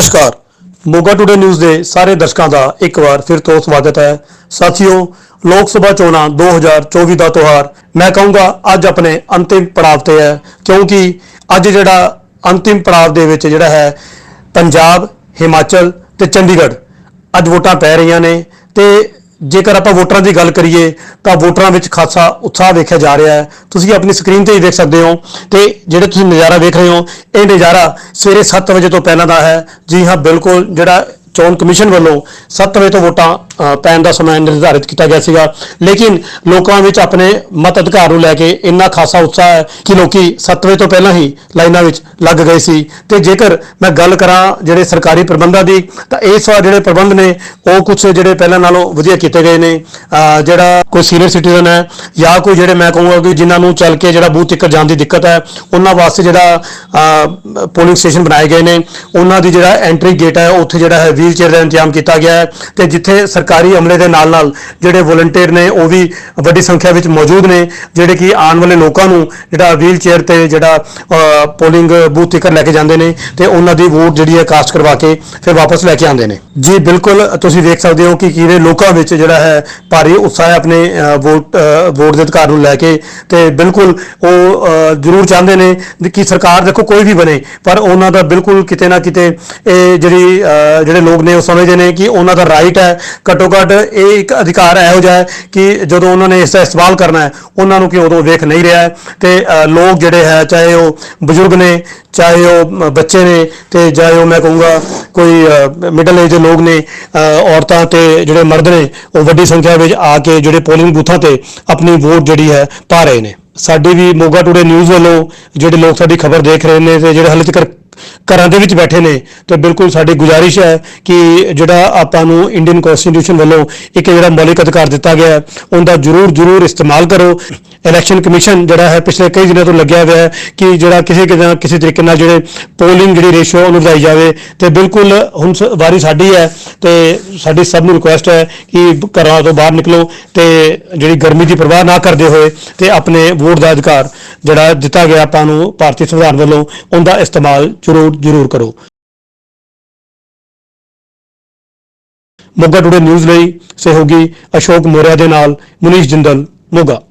ਨਮਸਕਾਰ। Moga today news ਦੇ ਸਾਰੇ ਦਰਸ਼ਕਾਂ ਦਾ ਇੱਕ ਵਾਰ ਫਿਰ ਤੋਂ ਸਵਾਗਤ ਹੈ। ਸਾਥੀਓ, ਲੋਕ ਸਭਾ ਚੋਣਾਂ 2024 ਦਾ ਤਿਉਹਾਰ, ਮੈਂ ਕਹੂੰਗਾ ਅੱਜ ਆਪਣੇ ਅੰਤਿਮ ਪੜਾਅ ਤੇ ਹੈ, ਕਿਉਂਕਿ ਅੱਜ ਜਿਹੜਾ ਅੰਤਿਮ ਪੜਾਅ ਦੇ ਵਿੱਚ ਜਿਹੜਾ ਹੈ, ਪੰਜਾਬ, ਹਿਮਾਚਲ ਤੇ ਚੰਡੀਗੜ੍ਹ ਅੱਜ ਵੋਟਾਂ ਪੈ ਰਹੀਆਂ ਨੇ ਤੇ ਜੇਕਰ ਆਪਾਂ ਵੋਟਰਾਂ ਦੀ ਗੱਲ ਕਰੀਏ, ਤਾਂ ਵੋਟਰਾਂ ਵਿੱਚ ਖਾਸਾ ਉਤਸ਼ਾਹ ਵੇਖਿਆ ਜਾ ਰਿਹਾ ਹੈ। ਤੁਸੀਂ ਆਪਣੀ ਸਕਰੀਨ ਤੇ ਹੀ ਦੇਖ ਸਕਦੇ ਹੋ ਤੇ ਜਿਹੜੇ ਤੁਸੀਂ ਨਜ਼ਾਰਾ ਵੇਖ ਰਹੇ ਹੋ, ਇਹ ਨਜ਼ਾਰਾ ਸਵੇਰੇ 7 ਵਜੇ ਤੋਂ ਪਹਿਲਾਂ ਦਾ ਹੈ। ਜੀ ਹਾਂ, ਬਿਲਕੁਲ ਜਿਹੜਾ ਚੋਣ ਕਮਿਸ਼ਨ ਵੱਲੋਂ 7 ਵਜੇ ਤੋਂ ਵੋਟਾਂ ਪੈਣ ਦਾ ਸਮਾਂ ਨਿਰਧਾਰਿਤ ਕੀਤਾ ਗਿਆ ਸੀਗਾ। ਲੇਕਿਨ ਲੋਕਾਂ ਵਿੱਚ ਆਪਣੇ ਮਤ ਅਧਿਕਾਰ ਨੂੰ ਲੈ ਕੇ ਇੰਨਾ ਖਾਸਾ ਉਤਸ਼ਾਹ ਹੈ ਕਿ ਲੋਕੀ 7 ਵਜੇ ਤੋਂ ਪਹਿਲਾਂ ਹੀ ਲਾਈਨਾਂ ਵਿੱਚ ਲੱਗ ਗਏ ਸੀ। ਤੇ ਜੇਕਰ ਮੈਂ ਗੱਲ ਕਰਾਂ ਜਿਹੜੇ ਸਰਕਾਰੀ ਪ੍ਰਬੰਧਾਂ ਦੀ, ਤਾਂ ਇਸ ਵਾਰ ਜਿਹੜੇ ਪ੍ਰਬੰਧ ਨੇ, ਉਹ ਕੁਝ ਜਿਹੜੇ ਪਹਿਲਾਂ ਨਾਲੋਂ ਵਧੀਆ ਕੀਤੇ ਗਏ ਨੇ। ਜਿਹੜਾ ਕੋਈ ਸੀਨੀਅਰ ਸਿਟੀਜ਼ਨ ਹੈ ਜਾਂ ਕੋਈ ਜਿਹੜੇ ਮੈਂ ਕਹੂੰਗਾ ਕਿ ਜਿਨ੍ਹਾਂ ਨੂੰ ਚੱਲ ਕੇ ਜਿਹੜਾ ਬੂਥ ਤੱਕ ਜਾਣ ਦੀ ਦਿੱਕਤ ਹੈ, ਉਹਨਾਂ ਵਾਸਤੇ ਜਿਹੜਾ ਪੋਲਿੰਗ ਸਟੇਸ਼ਨ ਬਣਾਏ ਗਏ ਨੇ। ਉਹਨਾਂ ਦੀ ਜਿਹੜਾ ਐਂਟਰੀ ਗੇਟ ਹੈ, ਉੱਥੇ ਜਿਹੜਾ ਹੈ ਵੀਲਚੇਅਰ ਦਾ ਇੰਤਜ਼ਾਮ ਕੀਤਾ ਗਿਆ ਹੈ ਤੇ ਜਿੱਥੇ ਸਰਕਾਰੀ ਅਮਲੇ ਦੇ ਨਾਲ ਨਾਲ ਜਿਹੜੇ ਵੋਲੰਟੀਅਰ ਨੇ, ਉਹ ਵੀ ਵੱਡੀ ਸੰਖਿਆ ਵਿੱਚ ਮੌਜੂਦ ਨੇ, ਜਿਹੜੇ ਕਿ ਆਉਣ ਵਾਲੇ ਲੋਕਾਂ ਨੂੰ ਜਿਹੜਾ ਵੀਲਚੇਅਰ ਤੇ ਜਿਹੜਾ ਪੋਲਿੰਗ ਬੂਥ ਤੱਕ ਲੈ ਕੇ ਜਾਂਦੇ ਨੇ ਤੇ ਉਹਨਾਂ ਦੀ ਵੋਟ ਜਿਹੜੀ ਹੈ ਕਾਸਟ ਕਰਵਾ ਕੇ ਫਿਰ ਵਾਪਸ ਲੈ ਕੇ ਆਉਂਦੇ ਨੇ। ਜੀ, ਬਿਲਕੁਲ, ਤੁਸੀਂ ਦੇਖ ਸਕਦੇ ਹੋ ਕਿ ਕਿਵੇਂ ਲੋਕਾਂ ਵਿੱਚ ਜਿਹੜਾ ਹੈ ਭਾਰੀ ਉਤਸ਼ਾਹ ਹੈ ਆਪਣੇ ਵੋਟ ਵੋਟ ਦੇ ਅਧਿਕਾਰ ਨੂੰ ਲੈ ਕੇ ਤੇ ਬਿਲਕੁਲ ਉਹ ਜ਼ਰੂਰ ਚਾਹੁੰਦੇ ਨੇ ਕਿ ਸਰਕਾਰ ਦੇਖੋ ਕੋਈ ਵੀ ਬਣੇ, ਪਰ ਉਹਨਾਂ ਦਾ ਬਿਲਕੁਲ ਕਿਤੇ ਨਾ ਕਿਤੇ ਇਹ ਜਿਹੜੀ ਜਿਹੜੇ ਲੋਕ ਨੇ ਉਹ ਸਮਝਦੇ ਨੇ ਕਿ ਉਹਨਾਂ ਦਾ ਰਾਈਟ ਹੈ। ਘੱਟੋ ਘੱਟ ਇਹ ਇੱਕ ਅਧਿਕਾਰ ਇਹੋ ਜਿਹਾ ਹੈ ਕਿ ਜਦੋਂ ਉਹਨਾਂ ਨੇ ਇਸ ਦਾ ਇਸਤੇਮਾਲ ਕਰਨਾ ਹੈ, ਉਹਨਾਂ ਨੂੰ ਕਿ ਉਦੋਂ ਵੇਖ ਨਹੀਂ ਰਿਹਾ ਹੈ ਤੇ ਲੋਕ ਜਿਹੜੇ ਹੈ, ਚਾਹੇ ਉਹ ਬਜ਼ੁਰਗ ਨੇ, ਚਾਹੇ ਉਹ ਬੱਚੇ ਨੇ ਤੇ ਚਾਹੇ ਉਹ ਮੈਂ ਕਹੂੰਗਾ ਕੋਈ ਮਿਡਲ ਏਜ ਦੇ ਲੋਕ ਨੇ ਔਰਤਾਂ ਤੇ ਜਿਹੜੇ ਮਰਦ ਨੇ, ਉਹ ਵੱਡੀ ਸੰਖਿਆ ਵਿੱਚ ਆ ਕੇ ਜਿਹੜੇ ਪੋਲਿੰਗ ਬੂਥਾਂ ਤੇ ਆਪਣੀ ਵੋਟ ਜਿਹੜੀ ਹੈ ਪਾ ਰਹੇ ਨੇ। ਸਾਡੀ ਵੀ ਮੋਗਾ ਟੂਡੇ ਨਿਊਜ਼ ਵੱਲੋਂ ਜਿਹੜੇ ਲੋਕ ਸਾਡੀ ਖਬਰ ਦੇਖ ਰਹੇ ਨੇ ਤੇ ਜਿਹੜੇ ਹਾਲੇ ਤੱਕ ਘਰਾਂ ਦੇ ਵਿੱਚ ਬੈਠੇ ਨੇ, ਤੇ ਬਿਲਕੁਲ ਸਾਡੀ ਗੁਜ਼ਾਰਿਸ਼ ਹੈ ਕਿ ਜਿਹੜਾ ਆਪਾਂ ਨੂੰ ਇੰਡੀਅਨ ਕਨਸਟੀਟਿਊਸ਼ਨ ਵੱਲੋਂ ਇੱਕ ਜਿਹੜਾ ਮੌਲਿਕ ਅਧਿਕਾਰ ਦਿੱਤਾ ਗਿਆ ਹੈ, ਉਹਦਾ ਜਰੂਰ ਜਰੂਰ ਇਸਤੇਮਾਲ ਕਰੋ। ਇਲੈਕਸ਼ਨ ਕਮਿਸ਼ਨ ਜਿਹੜਾ ਹੈ ਪਿਛਲੇ ਕਈ ਦਿਨਾਂ ਤੋਂ ਲੱਗਿਆ ਹੋਇਆ ਹੈ ਕਿ ਜਿਹੜਾ ਕਿਸੇ ਕਿਸਮ ਕਿਸੇ ਤਰੀਕੇ ਨਾਲ ਜਿਹੜੇ ਪੋਲਿੰਗ ਜਿਹੜੀ ਰੇਸ਼ੋ ਉਹਨੂੰ ਵਧਾਈ ਜਾਵੇ, ਤੇ ਬਿਲਕੁਲ ਹੁਣ ਸ- ਵਾਰੀ ਸਾਡੀ ਹੈ, ਤੇ ਸਾਡੀ ਸਭ ਨੂੰ ਰਿਕੁਐਸਟ ਹੈ ਕਿ ਘਰਾਂ ਤੋਂ ਬਾਹਰ ਨਿਕਲੋ ਤੇ ਜਿਹੜੀ ਗਰਮੀ ਦੀ ਪਰਵਾਹ ਨਾ ਕਰਦੇ ਹੋਏ ਤੇ ਆਪਣੇ ਵੋਟ ਦਾ ਅਧਿਕਾਰ ਜਿਹੜਾ ਦਿੱਤਾ ਗਿਆ ਆਪਾਂ ਨੂੰ ਭਾਰਤੀ ਸੰਵਿਧਾਨ ਵੱਲੋਂ, ਉਹਦਾ ਇਸਤੇਮਾਲ ਜ਼ਰੂਰ ਜ਼ਰੂਰ ਕਰੋ। ਮੋਗਾ ਟੁਡੇ ਨਿਊਜ਼ ਲਈ ਸਹਿਯੋਗੀ ਅਸ਼ੋਕ ਮੋਰਿਆ ਦੇ ਨਾਲ ਮੁਨੀਸ਼ ਜਿੰਦਲ, ਮੋਗਾ।